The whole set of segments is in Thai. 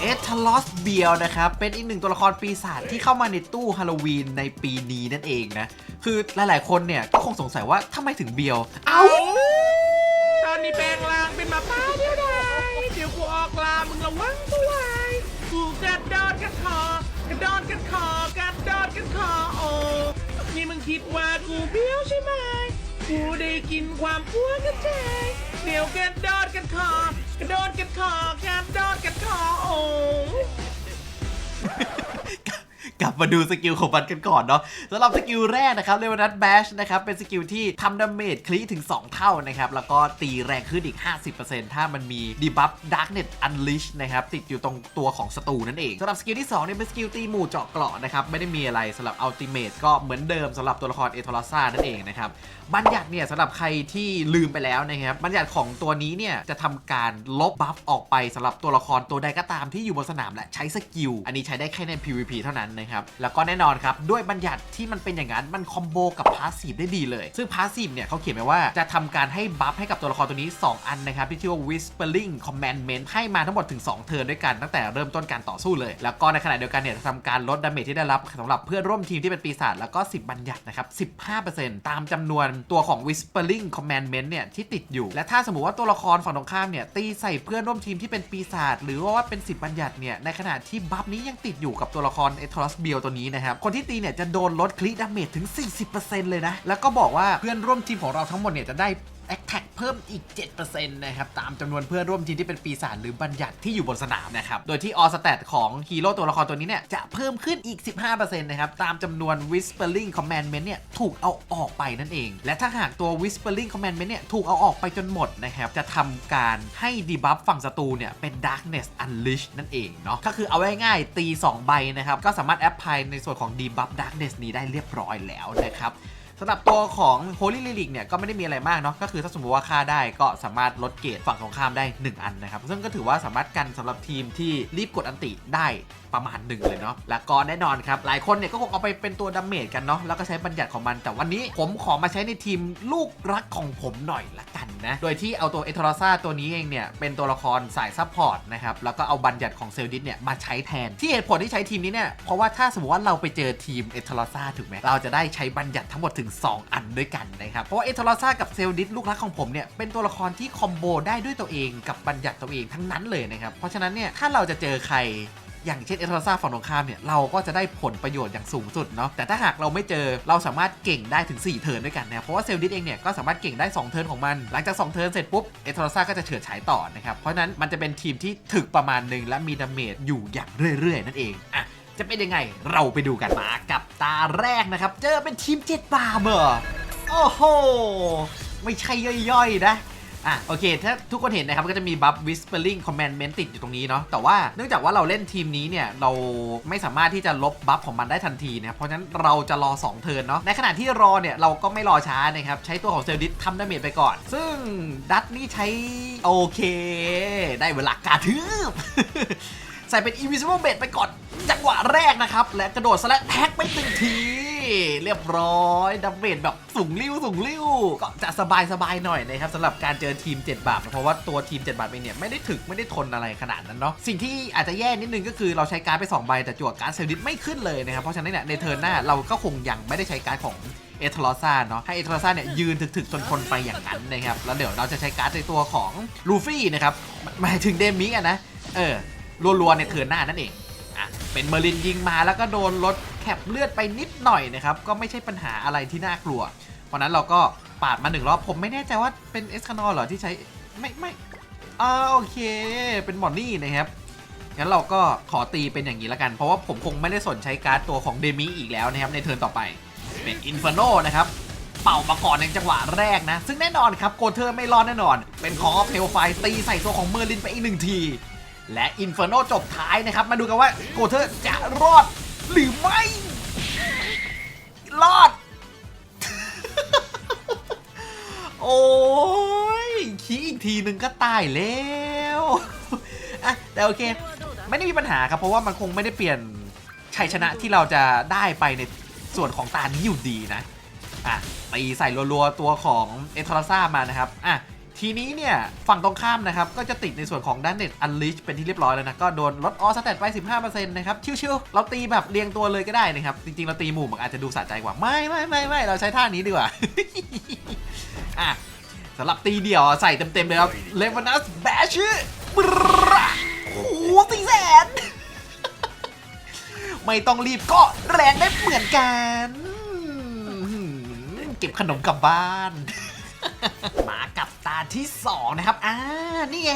เอทลอสเบียลนะครับ เป็นอีกหนึ่งตัวละครปีศาจที่เข้ามาในตู้ฮาโลวีนในปีนี้นั่นเองนะ คือหลายๆคนเนี่ย ก็คงสงสัยว่าทำไมถึงเบียลเอาตอนนี้แปลงร่างเป็นหมาป้าเดียวได้เดี๋ยวกูออกลามึงระวังตัวไว้กูกระโดดกันคอกระโดดกันคอกระโดดกันคอโอ้นี่มึงคิดว่ากูเบี้ยวใช่ไหมกูได้กินความพัวกันใจเดี๋ยวกระโดดกันคอ กระโดดกันคอกระโดดกันคอโอ้ กลับมาดูสกิลของมันกันก่อนเนาะสำหรับสกิลแรกนะครับเรวนัทแบชนะครับเป็นสกิลที่ทำดาเมจคลีถึง 2 เท่านะครับแล้วก็ตีแรงขึ้นอีก 50%ถ้ามันมีดีบัฟดักเน็ตอันลิชนะครับติดอยู่ตรงตัวของศัตรูนั่นเองสำหรับสกิลที่2เนี่ยเป็นสกิลตีหมู่เจาะเกราะนะครับไม่ได้มีอะไรสำหรับอัลติเมทก็เหมือนเดิมสำหรับตัวละครเอทอร์ซ่านั่นเองนะครับบัญญัติเนี่ยสำหรับใครที่ลืมไปแล้วนะครับบัญญัติของตัวนี้เนี่ยจะทำการลบบัฟออกไปสำหรับตัวละครตัวใดก็ตามที่อยู่บนสนามและใช้สกิลอันนี้ใช้ได้แค่ใน PVP เท่านั้นนะครับ แล้วก็แน่นอนครับ ด้วยบัญญัติที่มันเป็นอย่างนั้น มันคอมโบกับพาสซีฟได้ดีเลย ซึ่งพาสซีฟเนี่ยเขาเขียนไว้ว่าจะทำการให้บัฟให้กับตัวละครตัวนี้ 2 อันนะครับ ที่ชื่อว่า Whispering Commandment ให้มาทั้งหมดถึง 2 เทิร์นด้วยกันตั้งแต่เริ่มต้นการต่อสู้เลย แล้วก็ในขณะเดียวกันเนี่ยจะทำการลดดาเมจที่ได้รับสำหรับเพื่อนร่วมทีมที่เป็นปีศาจแล้วก็ 10 บัญญัตินะครับ 15%ตามจำนวนตัวของ Whispering Commandment เนี่ยที่ติดอยู่ และถ้าสมมติว่าตัวละครฝั่งตรงข้ามเนี่ยตีใส่เพื่อนร่วมทีมที่เป็นปีศาจหรือว่าเป็น 10 บัญญัติเนี่ยในขณะที่บัฟนี้ยังติดอยู่กับตัวละครเอทอรัสเบียลตัวนี้นะครับ คนที่ตีเนี่ยจะโดนลดคลิดาเมจถึง 40%เลยนะ แล้วก็บอกว่าเพื่อนร่วมทีมของเราทั้งหมดเนี่ยจะได้ แอคแท็กเพิ่มอีก 7%นะครับตามจำนวนเพื่อนร่วมทีมที่เป็นปีศาจหรือบัญญัติที่อยู่บนสนามนะครับโดยที่ออสแตทของฮีโร่ตัวละครตัวนี้เนี่ยจะเพิ่มขึ้นอีก 15%นะครับตามจำนวน Whispering Commandment เนี่ยถูกเอาออกไปนั่นเอง และถ้าหากตัว Whispering Commandment เนี่ยถูกเอาออกไปจนหมดนะครับจะทำการให้ดีบัฟฝั่งศัตรูเนี่ยเป็น Darkness Unleash นั่นเองเนาะก็คือเอาไว้ง่ายๆตี 2 ใบนะครับก็สามารถแอปพลายในส่วนของดีบัฟ Darkness นี้ได้เรียบร้อยแล้วนะครับ สำหรับตัวของ Holy Relic เนี่ยก็ไม่ได้มีอะไรมากเนาะก็คือถ้าสมมติว่าฆ่าได้ก็สามารถลดเกรดฝั่งตรงข้ามได้ 1 อันนะครับ ซึ่งก็ถือว่าสามารถกันสำหรับทีมที่รีบกดอันติได้ประมาณหนึ่งเลยเนาะแล้วก็แน่นอนครับ หลายคนเนี่ยก็คงเอาไปเป็นตัวดาเมจกันเนาะแล้วก็ใช้บัญญัติของมัน แต่วันนี้ผมขอมาใช้ในทีมลูกรักของผมหน่อยละกันนะ โดยที่เอาตัวเอทอร์ซ่าตัวนี้เองเนี่ย เป็นตัวละครสายซัพพอร์ตนะครับ แล้วก็เอาบัญญัติของเซลดิสเนี่ยมาใช้แทน ที่เหตุผลที่ใช้ทีมนี้เนี่ย เพราะว่าถ้าสมมติว่าเราไปเจอทีมเอทอร์ซ่าถูกไหมเราจะได้ใช้บัญญัติทั้งหมดถึง 2 อันด้วยกันนะครับ เพราะว่าเอทอร์ซ่ากับเซลดิสลูกรักของผมเนี่ย เป็นตัวละครที่คอมโบได้ด้วยตัวเองกับบัญญัติตัวเองทั้งนั้นเลยนะครับ เพราะฉะนั้นเนี่ยถ้าเราจะเจอใคร อย่างเช่นเอทอร์ซาฝั่งตรงข้ามเนี่ยเราก็จะได้ผลประโยชน์อย่างสูงสุดเนาะแต่ถ้าหากเราไม่เจอเราสามารถเก่งได้ถึง 4 เทิร์นด้วยกันนะเพราะว่าเซลดิสเองเนี่ยก็สามารถเก่งได้ 2 เทิร์นของมัน หลังจาก 2 เทิร์นเสร็จปุ๊บเอทอร์ซาก็จะเฉิดฉายต่อนะครับเพราะฉะนั้นมันจะเป็นทีมที่ถึกประมาณหนึ่งและมีดาเมจอยู่อย่างเรื่อยๆ นั่นเองอะจะเป็นยังไงเราไปดูกันมากับตาแรกนะครับ เจอเป็นทีมเจ็ดบาเบอร์โอ้โหไม่ใช่ย่อยๆนะ อะโอเค ถ้าทุกคนเห็นนะครับก็จะมีบัฟ whispering commandment ติดอยู่ตรงนี้เนาะแต่ว่าเนื่องจากว่าเราเล่นทีมนี้เนี่ยเราไม่สามารถที่จะลบบัฟของมันได้ทันทีนะเพราะฉะนั้นเราจะรอ 2 เทิร์นเนาะในขณะที่รอเนี่ยเราก็ไม่รอช้านะครับใช้ตัวของเซลดิสทำดาเมจไปก่อน ซึ่งดัตนี่ใช้โอเค ได้เวลากาทืบใส่เป็น invisible bait ไปก่อนจังหวะแรกนะครับและกระโดดสแลกแท็กไปหนึ่งที เรียบร้อยดาเมจแบบสูงริ้วสูงริ้ว ก็จะสบายสบายหน่อยนะครับสำหรับการเจอทีม 7 บาท เพราะว่าตัวทีม 7 บาทเองเนี่ยไม่ได้ถึกไม่ได้ทนอะไรขนาดนั้นเนาะสิ่งที่อาจจะแย่นิดนึงก็คือเราใช้การไป 2 ใบ แต่จั่วการเซลดิสไม่ขึ้นเลยนะครับเพราะฉะนั้นเนี่ยในเทิร์นหน้าเราก็คงยังไม่ได้ใช้การของเอทร์ซ่าเนาะให้เอทร์ซ่าเนี่ยยืนถึกๆจนคนไปอย่างนั้นนะครับแล้วเดี๋ยวเราจะใช้การ์ดในตัวของลูฟี่นะครับหมายถึงเดมิกอะนะเออรัวๆในเทิร์นหน้านั่นเองอะเป็นเมอร์ลินยิงมาแล้วก็โดนลด แคปเลือดไปนิดหน่อยนะครับ ก็ไม่ใช่ปัญหาอะไรที่น่ากลัว เพราะนั้นเราก็ปาดมาหนึ่งรอบ ผมไม่แน่ใจว่าเป็นเอสคานอลเหรอที่ใช้ ไม่ไม่อ่าโอเค เป็นหมอนนี่นะครับ งั้นเราก็ขอตีเป็นอย่างนี้ล้วกัน เพราะว่าผมคงไม่ได้สนใช้การ์ดตัวของเดมิอีกแล้วนะครับในเทิร์นต่อไป เป็นอินฟ r โนนะครับ เป่ามาก่อนในจังหวะแรกนะ ซึ่งแน่นอนครับโกเทอร์ไม่รอดแน่นอน เป็นของออฟเทลไฟตีใส่ตัวของเมอร์ลินไปอีกหนึ่งที และอินฟ r โนจบท้ายนะครับ มาดูกันว่าโกเทอร์จะรอด หรือไม่ รอด โอ้ยขี้อีกทีนึงก็ตายแล้วอะแต่โอเค ไม่ได้มีปัญหาครับ เพราะว่ามันคงไม่ได้เปลี่ยนชัยชนะที่เราจะได้ไปในส่วนของตานี้อยู่ดีนะ อะตีใส่รัวๆตัวของเอทอร์ซ่ามานะครับ อะ ทีนี้เนี่ย ฝั่งตรงข้ามนะครับ ก็จะติดในส่วนของด้านเน็ตอันลิชเป็นที่เรียบร้อยแล้วนะ ก็โดนลดออสแตทไป 15%นะครับ ชิวๆเราตีแบบเรียงตัวเลยก็ได้นะครับ จริงๆ เราตีหมู่มันอาจจะดูสะใจกว่า ไม่ไม่ไม่ไม่เราใช้ท่านี้ดีกว่า อะสำหรับตีเดี่ยวใส่เต็มๆเลยครับเลวานัสแบชโอ้โหสี่แสนไม่ต้องรีบก็แรงได้เหมือนกัน เก็บขนมกลับบ้าน มาาที่ 2 นะครับ อ่า นี่ไง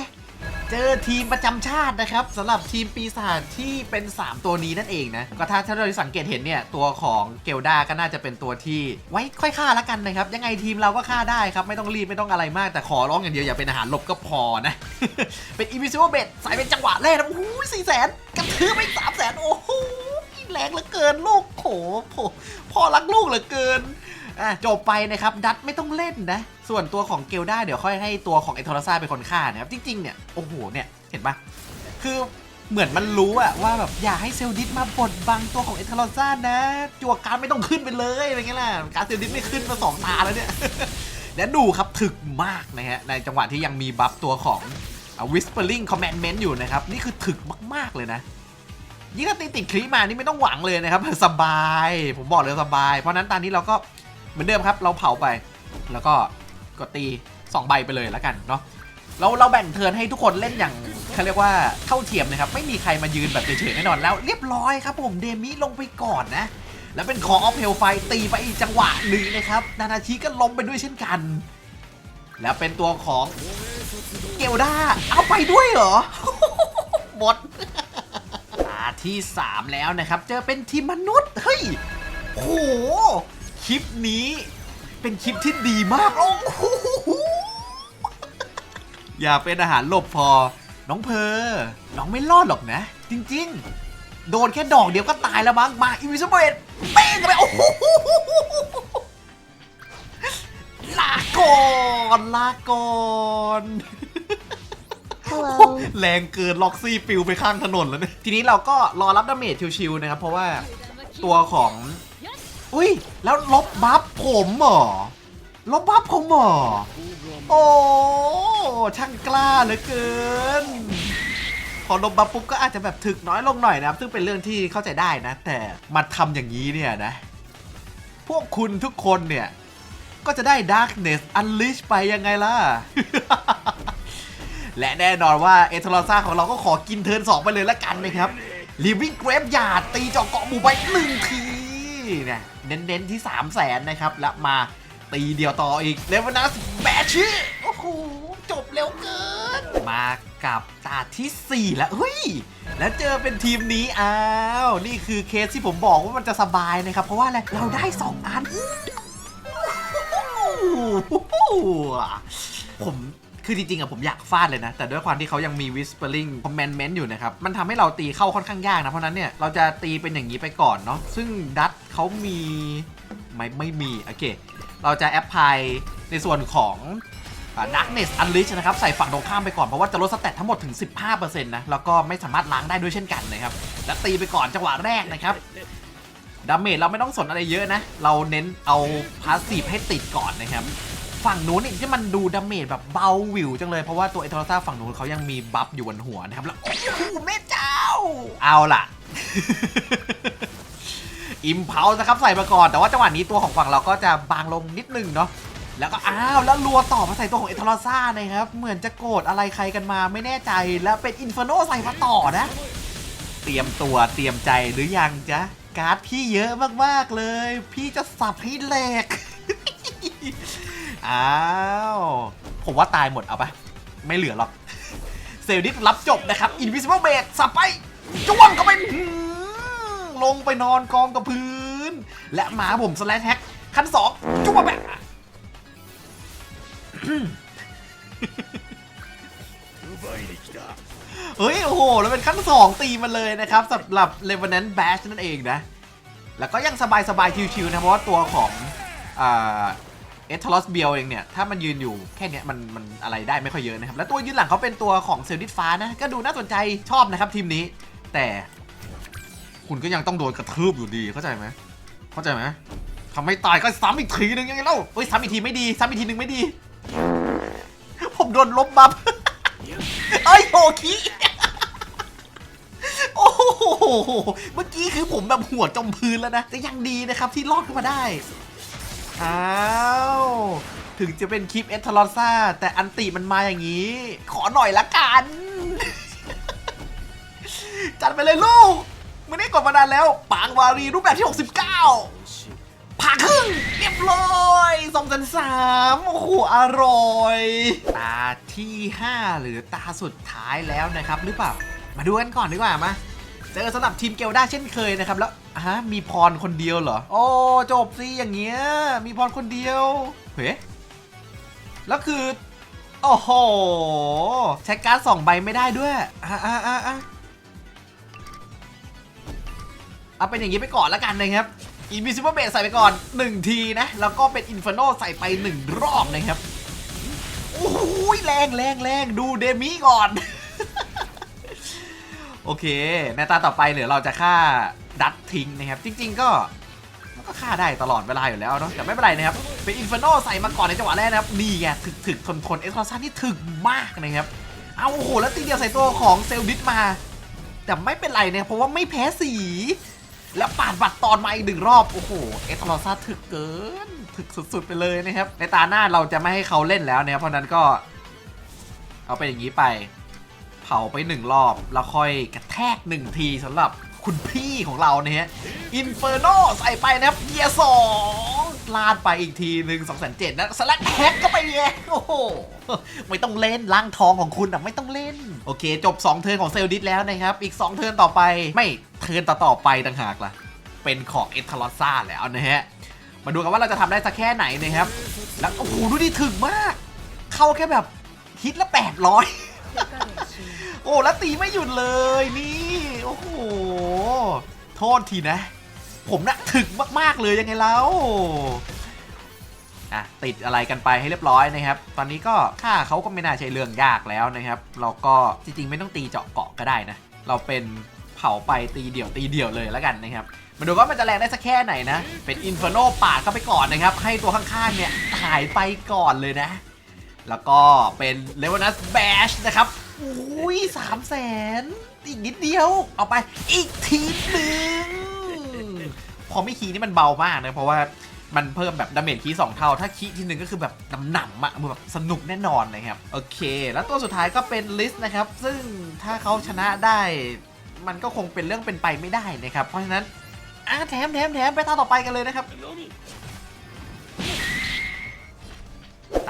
เจอทีมประจำชาตินะครับสำหรับทีมปีศาจที่เป็น 3 ตัวนี้นั่นเองนะ ก็ถ้าถ้าเราสังเกตเห็นเนี่ย ตัวของเกลดาก็น่าจะเป็นตัวที่ไว้ค่อยฆ่าแล้วกันนะครับ ยังไงทีมเราก็ฆ่าได้ครับ ไม่ต้องรีบ ไม่ต้องอะไรมาก แต่ขอร้องอย่างเดียวอย่าเป็นอาหารหลบก็พอนะ เป็นอีวิซิวเบดใส่เป็นจังหวะแรกนะโอ้โหสี่แสนกระทืบไปสามแสนโอ้โหแรงเหลือเกินลูกโถโถพ่อรักลูกเหลือเกิน อะจบไปนะครับดัตไม่ต้องเล่นนะ ส่วนตัวของเกลด้าเดี๋ยวค่อยให้ตัวของเอทอร์ซ่าเป็นคนฆ่านะครับ จริง ๆ เนี่ย โอ้โหเนี่ย เห็นปะคือเหมือนมันรู้อะว่าแบบอย่าให้เซลดิสมาบดบังตัวของเอทอร์ซ่านะ จั่วการไม่ต้องขึ้นไปเลยอะไรเงี้ยล่ะการเซลดิสไม่ขึ้นมาสองตาแล้วเนี่ย และดูครับถึกมากนะฮะ ในจังหวะที่ยังมีบัฟตัวของ whispering commandment อยู่นะครับ นี่คือถึกมาก ๆ เลยนะ ยิ่งถ้าตีติดคลีมานี่ไม่ต้องหวังเลยนะครับ สบาย ผมบอกเลยสบาย เพราะนั้นตอนนี้เราก็ เหมือนเดิมครับ เราเผาไป แล้วก็กดตี 2 ใบไปเลยแล้วกันเนาะเราเราแบ่งเทิร์นให้ทุกคนเล่นอย่างเขาเรียกว่าเท่าเทียมนะครับ ไม่มีใครมายืนแบบเฉยๆแน่นอนแล้วเรียบร้อยครับผมเดมิลงไปก่อนนะ แล้วเป็นคอออฟเฮลไฟตีไปอีกจังหวะหนึ่งนะครับ นานาชิก็ล้มไปด้วยเช่นกัน แล้วเป็นตัวของเกลดาเอาไปด้วยเหรอหมดที่ 3 แล้วนะครับ เจอเป็นทีมมนุษย์ เฮ้ยโห คลิปนี้เป็นคลิปที่ดีมาก โอ้โหอย่าเป็นอาหารหลบพอ น้องเพอ น้องไม่รอดหรอกนะ จริง ๆ โดนแค่ดอกเดียวก็ตายแล้วมั้ง มาอิวิสเบตเป้งกันไป โอ้โหลาก่อนลาก่อน Hello. แรงเกินล็อกซี่ปิวไปข้างถนนแล้วเนี่ยทีนี้เราก็รอรับดาเมจชิวๆนะครับ เพราะว่าตัวของ อุ้ย แล้วลบบัฟผมเหรอ ลบบัฟผมเหรอ โอ้ ช่างกล้าเหลือเกิน พอลบบัฟปุ๊บก็อาจจะแบบถึกน้อยลงหน่อยนะครับ ซึ่งเป็นเรื่องที่เข้าใจได้นะ แต่มาทำอย่างนี้เนี่ยนะ พวกคุณทุกคนเนี่ย ก็จะได้ Darkness Unleash ไปยังไงล่ะ และแน่นอนว่าเอทอร์ซ่าของเราก็ขอกินเทิร์น2 ไปเลยละกันนะครับ Living Grave หยาดตีเจาะเกาะหมู่ไปหนึ่งที เนี่ยเน้นๆที่ 3 0 0แสนนะครับ แล้วมาตีเดียวต่ออีกเลวานัสแบชโอ้โห จบเร็วเกิน มากับตาทีสี่ 4 แล้วเฮ้ย แล้วเจอเป็นทีมนี้ อ้าว นี่คือเคสที่ผมบอกว่ามันจะสบายนะครับ เพราะว่าอะไรเราได้ 2 อันผม คือจริงๆอะผมอยากฟาดเลยนะ แต่ด้วยความที่เขายังมี whispering commandment อยู่นะครับ มันทำให้เราตีเข้าค่อนข้างยากนะ เพราะนั้นเนี่ย เราจะตีเป็นอย่างนี้ไปก่อนเนาะ ซึ่งดัตเขามีไม่ไม่มี โอเค เราจะแอปพลายในส่วนของอ่า darkness unleash นะครับ ใส่ฝั่งตรงข้ามไปก่อน เพราะว่าจะลดสเตตทั้งหมดถึง 15%นะ แล้วก็ไม่สามารถล้างได้ด้วยเช่นกันนะครับ และตีไปก่อนจังหวะแรกนะครับดาเมจเราไม่ต้องสนอะไรเยอะนะ เราเน้นเอาพาสซีฟให้ติดก่อนนะครับ ฝั่งนู้นนี่ที่มันดูดาเมจแบบเบาหวิวจังเลย เพราะว่าตัวเอทอร์ซ่าฝั่งนู้นเขายังมีบัฟอยู่บนหัวนะครับ แล้ว โอ้โหแม่เจ้า เอาล่ะ อิมเพลนะครับใส่มาก่อน แต่ว่าจังหวะนี้ตัวของฝั่งเราก็จะบางลงนิดนึงเนาะแล้วก็อ้าวแล้วรัวต่อมาใส่ตัวของเอทอร์ซ่านะครับ เหมือนจะโกรธอะไรใครกันมาไม่แน่ใจแล้วเป็นอินฟโนใส่มาต่อนะ เตรียมตัวเตรียมใจหรือยังจ๊ะการ์ดพี่เยอะมากๆเลย พี่จะสับให้แหลก อ้าว ผมว่าตายหมดเอาปะไม่เหลือหรอก เซลดิสรับจบนะครับ Invisible b a d สับไปจ้วงเข้าไปลงไปนอนกองกับพื้น และหมาผมสแลชแฮกขั้นสองจ้วงแบบเฮ้ย โอ้โห แล้วเป็นขั้น2ตีมันเลยนะครับสำหรับ r e v e n a n t Bash นั่นเองนะ แล้วก็ยังสบายๆชิวๆนะ เพราะว่าตัวของ เอทอลอสเบียเองเนี่ยถ้ามันยืนอยู่แค่เนี้ยมันมันอะไรได้ไม่ค่อยเยอะนะครับ แล้วตัวยืนหลังเขาเป็นตัวของเซลดิสฟ้านะ ก็ดูน่าสนใจชอบนะครับทีมนี้ แต่คุณก็ยังต้องโดนกระทืบอยู่ดีเข้าใจไหมเข้าใจไหมทำให้ตายก็ซ้ำอีกทีนึงยังไงเล่าเฮ้ยซ้ำอีกทีไม่ดีซ้ำอีกทีนึงไม่ดี ผมโดนลบบัฟเอ้ยโหคิโอ้โห เมื่อกี้คือผมแบบหัวจมพื้นแล้วนะ แต่ยังดีนะครับที่รอดขึ้นมาได้ อ้าวถึงจะเป็นคลิปเอทลอซ่าแต่อันติมันมาอย่างนี้ ขอหน่อยละกัน จัดไปเลยลูกไม่ได้กดมานานแล้วปางวารีรูปแบบที่ 69ผ่าครึ่งเรียบร้อยสองพันสามโอ้โหอร่อย ตาที่ 5 หรือตาสุดท้ายแล้วนะครับ หรือเปล่า มาดูกันก่อนดีกว่ามา เจอสำหรับทีมเกลด้าเช่นเคยนะครับแล้วฮะมีพรคนเดียวเหรอ โอ้จบสิอย่างเงี้ยมีพรคนเดียวเฮ้แล้วคือโอ้โหใช้การ์ดสองใบไม่ได้ด้วยอะอะอะอะเอาเป็นอย่างนี้ไปก่อนแล้วกันนะครับ Invisible b a s e ใส่ไปก่อน 1 ทีนะ แล้วก็เป็น Inferno ใส่ไป 1 รอบนะครับโอ้ยแรงแรงแรงดูเดมี่ก่อน โอเค ในตาต่อไปเหลือเราจะฆ่าดัตทิ้งนะครับ จริง ๆ ก็มันก็ฆ่าได้ตลอดเวลาอยู่แล้วเนาะแต่ไม่เป็นไรนะครับ เป็นอินฟ r โนใส่มาก่อนในจังหวะแรกนะครับนี่ไงถึกถึกทนทนเอ็กซ์คอร์ซันนี่ถึกมากนะครับ เอาโอ้โหแล้วตีเดียวใส่ตัวของเซลดิสมา แต่ไม่เป็นไรเนี่ยเพราะว่าไม่แพ้สี แล้วปาดบัตรตอนมาอีกหนึ่งรอบโอ้โหเอ็กซ์คอร์ซันถึกเกินถึกสุดๆไปเลยนะครับในตาหน้าเราจะไม่ให้เขาเล่นแล้วนะครับเพราะนั้นก็ เอาไปอย่างนี้ไป เผาไปหนึ่งรอบ แล้วค่อยกระแทกหนึ่งทีสำหรับคุณพี่ของเราเนี่ย อินเฟอร์โนใส่ไปนะครับเกียร์สองลาดไปอีกทีหนึ่งสองแสนเจ็ดนะสลัดแฮกก็ไปแย่โอ้โห ไม่ต้องเล่นล่างทองของคุณอะไม่ต้องเล่น โอเค จบ 2 เทิร์นของเซลดิสแล้วนะครับ อีก 2 เทิร์นต่อไปไม่เทิร์นต่อต่อๆไปต่างหากล่ะ เป็นของเอทลอซ่าแล้วนะฮะ มาดูกันว่าเราจะทำได้สักแค่ไหนนะครับ แล้วโอ้โหดูดิถึงมาก เข้าแค่แบบฮิตละ800 โอ้แล้วตีไม่หยุดเลยนี่ โอ้โห โทษทีนะ ผมนะถึกมาก ๆ เลยยังไงแล้วอะติดอะไรกันไปให้เรียบร้อยนะครับ ตอนนี้ก็ค่าเขาก็ไม่น่าใช่เรื่องยากแล้วนะครับ เราก็จริง ๆ ไม่ต้องตีเจาะเกาะก็ได้นะ เราเป็นเผาไปตีเดี่ยวตีเดี่ยวเลยแล้วกันนะครับมาดูว่ามันจะแรงได้สักแค่ไหนนะ เป็นอินฟ r โนปาดเข้าไปก่อนนะครับ ให้ตัวข้างๆเนี่ยหายไปก่อนเลยนะ แล้วก็เป็นเลว a นัสแบชนะครับ อุ้ยสามแสนอีกนิดเดียว เอาไปอีกทีหนึ่งพอไม่คีนี่มันเบามากนะเพราะว่ามันเพิ่มแบบดาเมจคีสองเท่า ถ้าคีทีหนึ่งก็คือแบบหนำๆอะมันแบบสนุกแน่นอนนะครับ โอเค แล้วตัวสุดท้ายก็เป็นลิสนะครับ ซึ่งถ้าเขาชนะได้มันก็คงเป็นเรื่องเป็นไปไม่ได้นะครับ เพราะฉะนั้นอะแถมแถมแถมไปตาต่อไปกันเลยนะครับ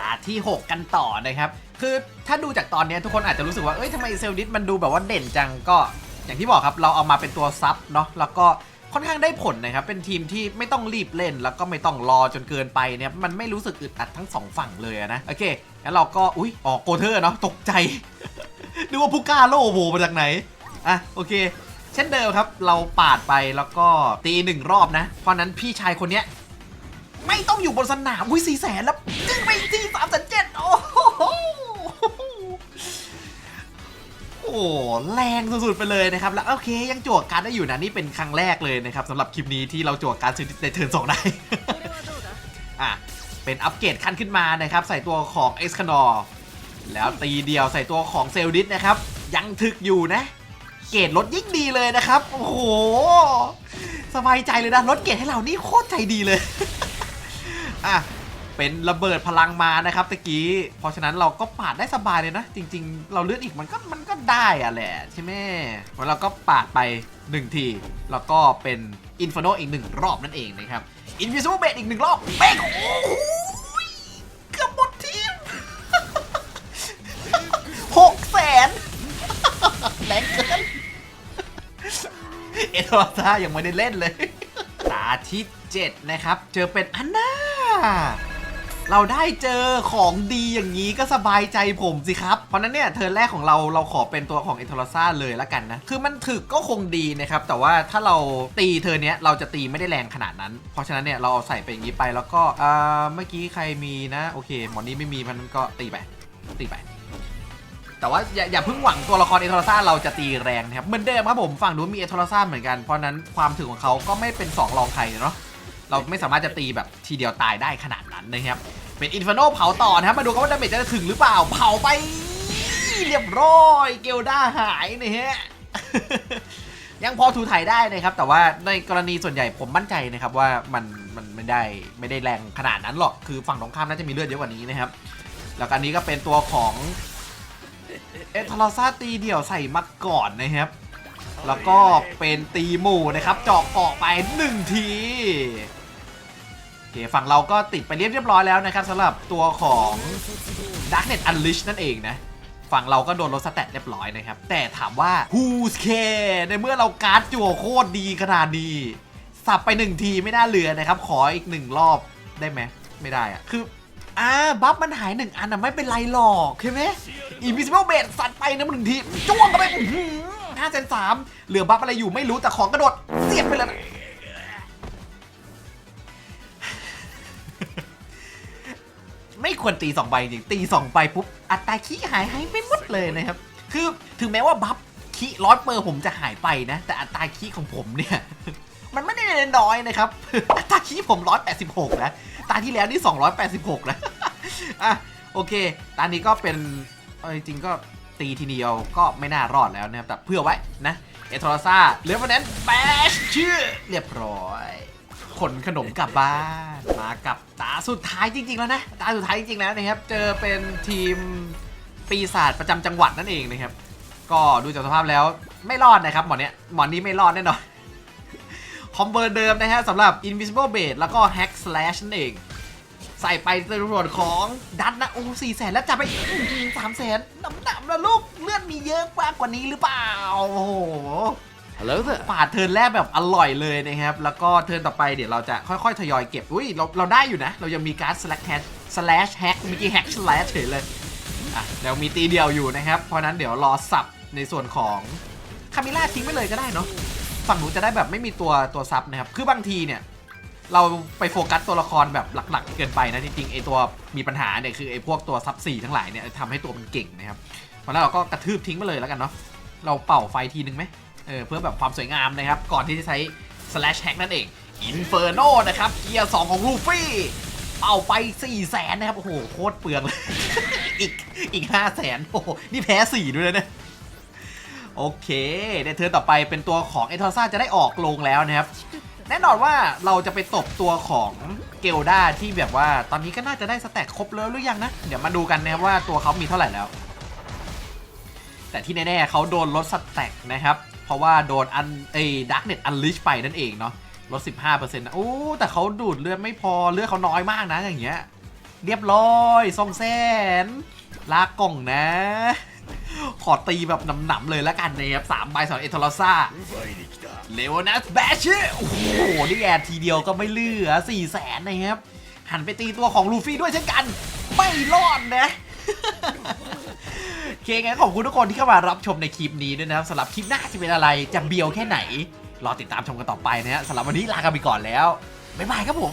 าที่ 6 กันต่อนะครับ คือถ้าดูจากตอนนี้ทุกคนอาจจะรู้สึกว่า เอ้ยทำไมเซลดิสมันดูแบบว่าเด่นจังก็ อย่างที่บอกครับ เราเอามาเป็นตัวซับเนาะแล้วก็ค่อนข้างได้ผลนะครับ เป็นทีมที่ไม่ต้องรีบเล่น แล้วก็ไม่ต้องรอจนเกินไปเนี่ยมันไม่รู้สึกอึดอัดทั้งสองฝั่งเลยนะ โอเคงั้นเราก็อุ้ยออกโกเทอร์เนาะตกใจนึกว่าผู้กล้าโลโผล่มาจากไหนอะโอเค เช่นเดิมครับ เราปาดไปแล้วก็ตีหนึ่งรอบนะ เพราะนั้นพี่ชายคนเนี้ยไม่ต้องอยู่บนสนามอุ้ยสี่แสนแล้ว จึงไปที่สามแสนเจ็ดโอ้โหโอ้แรงสุดๆไปเลยนะครับแล้วโอเคยังจั่วการได้อยู่นะนี่เป็นครั้งแรกเลยนะครับสำหรับคลิปนี้ที่เราจั่วการดในเทิร์นสองได้อะเป็นอัปเกรดขั้นขึ้นมานะครับใส่ตัวของเอ็กซ์คานอร์แล้วตีเดียวใส่ตัวของเซลดิสนะครับ ยังถึกอยู่นะ เกรดลดยิ่งดีเลยนะครับ โอ้โห สบายใจเลยนะลดเกรดให้เรานี่โคตรใจดีเลย อะ เป็นระเบิดพลังมานะครับตะกี้ เพราะฉะนั้นเราก็ปาดได้สบายเลยนะ จริง ๆ เราเลือดอีกมันก็มันก็ได้อะแหละใช่ไหมแล้วเราก็ปาดไป 1 ที แล้วก็เป็นอินฟโนอีกหนึ่งรอบนั่นเองนะครับอินวิ i ิเบตอีกหนึ่งรอบเป้งโอ้โหเกือบหมดทีมหกแสนแรงเกินเอโทรซ่ายังไม่ได้เล่นเลย ตาที่ 7 นะครับ เจอเป็นอันน่า เราได้เจอของดีอย่างนี้ก็สบายใจผมสิครับ เพราะนั้นเนี่ยเทิร์นแรกของเราเราขอเป็นตัวของเอโทรซ่าเลยละกันนะ คือมันถึกก็คงดีนะครับ แต่ว่าถ้าเราตีเทิร์เนี้ยเราจะตีไม่ได้แรงขนาดนั้น เพราะฉะนั้นเนี่ยเราเอาใส่ไปอย่างนี้ไปแล้วก็อ่าเมื่อกี้ใครมีนะโอเคหมอนี้ไม่มีมันก็ตีไปตีไปแต่ว่าอย่าอย่าเพิ่งหวังตัวละครเอทอร์ซ่าเราจะตีแรงนะครับเหมือนเดิมครับผมฝั่งนู้นมีเอทอร์ซ่าเหมือนกันเพราะนั้นความถึงของเขาก็ไม่เป็น 2 รองใครเนาะเราไม่สามารถจะตีแบบทีเดียวตายได้ขนาดนั้นนะครับ เป็นอินฟ r โนเผาต่อนะครับมาดูกันว่าดาเมจจะถึงหรือเปล่าเผาไป เรียบร้อย เกลด้าหายนะฮะยังพอถูถ่ายได้นะครับ แต่ว่าในกรณีส่วนใหญ่ผมมั่นใจนะครับว่ามันมันไม่ได้ไม่ได้แรงขนาดนั้นหรอกคือฝั่งตรงข้ามน่าจะมีเลือดเยอะกว่านี้นะครับ แล้วก็อันนี้ก็เป็นตัวของเอทารอซาตีเดี่ยวใส่มาก่อนนะครับ แล้วก็เป็นตีหมู่นะครับจาะเกาะไปหนึ่งที เคฝั่งเราก็ติดไปเรียบเรียบร้อยแล้วนะครับสำหรับตัวของ Darknet Unleashed นั่นเองนะฝั่งเราก็โดนลดสแตทเรียบร้อยนะครับ แต่ถามว่า Who's care ในเมื่อเราการ์ดจั่วโคตรดีขนาดนี้ สับไปหนึ่งทีไม่น่าเหลือนะครับ ขออีกหนึ่งรอบได้ไหม ไม่ได้อะคือ อ่า บัฟมันหายหนึ่งอันอะไม่เป็นไรหรอกใช่ไหม Invisible b a t สัตว์ไปนะมันหนึ่งที จ้วงเข้าไปห้าเซนสามเหลือบัฟอะไรอยู่ไม่รู้แต่ของกระโดด เสียบไปเลย ไม่ควรตี2ใบจริงตี2ใบปุ๊บอัตราขี้หายหายไปหมดเลยนะครับ คือถึงแม้ว่าบัฟขี้ร้อยเปอร์ผมจะหายไปนะ แต่อัตราขี้ของผมเนี่ย มันไม่ได้น้อยนะครับ อัตราขี้ผม 186 นะ ตาที่แล้วนี่ 286 นะอะโอเค ตานี้ก็เป็นจริงก็ตีทีเดียวก็ไม่น่ารอดแล้วนะครับ แต่เพื่อไว้นะ เอทรอซ่าเลเวอนั้นแบชชื่อเรียบร้อย ขนขนมกลับบ้านมากับตาสุดท้ายจริง ๆ แล้วนะตาสุดท้ายจริงๆแล้วนะครับ เจอเป็นทีมปีศาจประจำจังหวัดนั่นเองนะครับ ก็ดูจากสภาพแล้วไม่รอดนะครับหมอนเนี้ยหมอนนี้ไม่รอดแน่นอนคอมเบอร์เดิมนะฮะสำหรับ Invisible Blade แล้วก็ Hack Slash นั่นเอง ใส่ไปในส่วนของดัตนะโอ้สี่แสนแล้วจะไปสามแสนน้ำหนำแล้วลูกเลือดมีเยอะกว่ากว่านี้หรือเปล่าโอ้โห Hello there ปาดเทิร์นแรกแบบอร่อยเลยนะครับ แล้วก็เทิร์นต่อไปเดี๋ยวเราจะค่อยๆ ทยอยเก็บ อุ้ยเราเราได้อยู่นะ เรายังมีการ์ด slash hack slash hack เมื่อกี้ hack slash เฉยเลย อะเดี๋ยวมีตีเดียวอยู่นะครับ เพราะนั้นเดี๋ยวรอสับในส่วนของคามิล่าทิ้งไปเลยก็ได้เนาะ ฝั่งหนูจะได้แบบไม่มีตัวตัวซับนะครับ คือบางทีเนี่ยเราไปโฟกัสตัวละครแบบหลักๆ เกินไปนะจริงๆไอตัวมีปัญหาเนี่ยคือไอพวกตัวซับสี่ทั้งหลายเนี่ยทำให้ตัวมันเก่งนะครับเพราะฉะนั้นเราก็กระทืบทิ้งไปเลยแล้วกันเนาะ เราเป่าไฟทีนึงไหม เออเพื่อแบบความสวยงามนะครับ ก่อนที่จะใช้ slash hack นั่นเอง Inferno นะครับ เกียร์ 2 ของลูฟี่เป่าไป4 0 0แสนนะครับ โอ้โห โคตรเปลืองเลย อีกอีก5 0 0แสนโอ้โห นี่แพ้ 4 ด้วยนะเนี่ยโอเคในเทิร์นต่อไปเป็นตัวของเอทอซ่าจะได้ออกลงแล้วนะครับ แน่นอนว่าเราจะไปตบตัวของเกลดาที่แบบว่าตอนนี้ก็น่าจะได้สแต็กครบแล้วหรือยังนะ เดี๋ยวมาดูกันนะครับว่าตัวเขามีเท่าไหร่แล้ว แต่ที่แน่ๆเขาโดนลดสแต็กนะครับ ราะว่าโดนอันเอ้ดักเน็ตอันลิชไปนั่นเองเนาะลด 15%นะโอ้แต่เขาดูดเลือดไม่พอเลือดเขาน้อยมากนะอย่างเงี้ย เรียบร้อยสองแสนลากกล่องนะ ขอตีแบบหนำๆเลยแล้วกันนะครับสามใบสำหรับเอทอร์ซ่าเลวนัสแบชโอ้โหนี่แอดทีเดียวก็ไม่เหลือ4ี่แสนนะครับ หันไปตีตัวของลูฟี่ด้วยเช่นกัน ไม่รอดนะ เคงั้นขอบคุณทุกคนที่เข้ามารับชมในคลิปนี้ด้วยนะครับสำหรับคลิปหน้าจะเป็นอะไรจะเบียวแค่ไหน รอติดตามชมกันต่อไปนะฮะสำหรับวันนี้ลากันไปก่อนแล้วบ๊ายบายครับผม